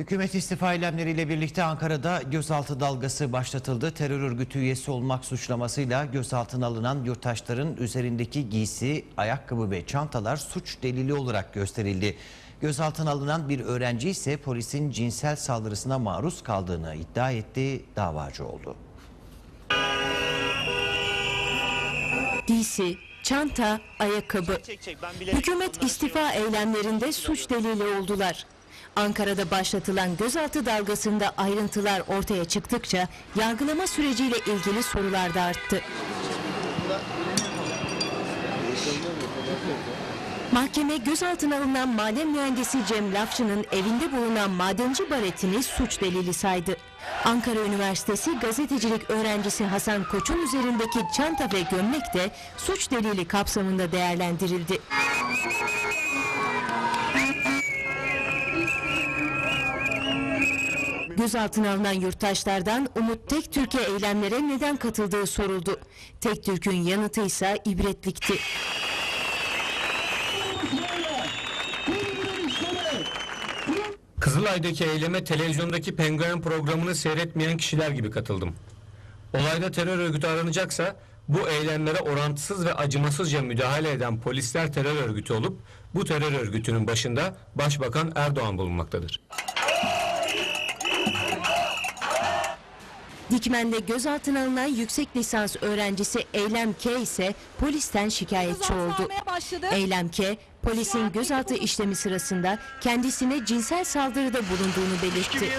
Hükümet istifa eylemleriyle birlikte Ankara'da gözaltı dalgası başlatıldı. Terör örgütü üyesi olmak suçlamasıyla gözaltına alınan yurttaşların üzerindeki giysi, ayakkabı ve çantalar suç delili olarak gösterildi. Gözaltına alınan bir öğrenci ise polisin cinsel saldırısına maruz kaldığını iddia etti, davacı oldu. Giysi, çanta, ayakkabı. Hükümet istifa eylemlerinde suç delili oldular. Ankara'da başlatılan gözaltı dalgasında ayrıntılar ortaya çıktıkça yargılama süreciyle ilgili sorular da arttı. Mahkeme gözaltına alınan maden mühendisi Cem Lafçı'nın evinde bulunan madenci baretini suç delili saydı. Ankara Üniversitesi gazetecilik öğrencisi Hasan Koç'un üzerindeki çanta ve gömlek de suç delili kapsamında değerlendirildi. Gözaltına alınan yurttaşlardan Umut Tektürk'e eylemlere neden katıldığı soruldu. Tektürk'ün yanıtı ise ibretlikti. Kızılay'daki eyleme televizyondaki penguen programını seyretmeyen kişiler gibi katıldım. Olayda terör örgütü aranacaksa bu eylemlere orantısız ve acımasızca müdahale eden polisler terör örgütü olup bu terör örgütünün başında Başbakan Erdoğan bulunmaktadır. Dikmen'de gözaltına alınan yüksek lisans öğrencisi Eylem K ise polisten şikayetçi oldu. Eylem K, polisin gözaltı işlemi sırasında kendisine cinsel saldırıda bulunduğunu belirtti.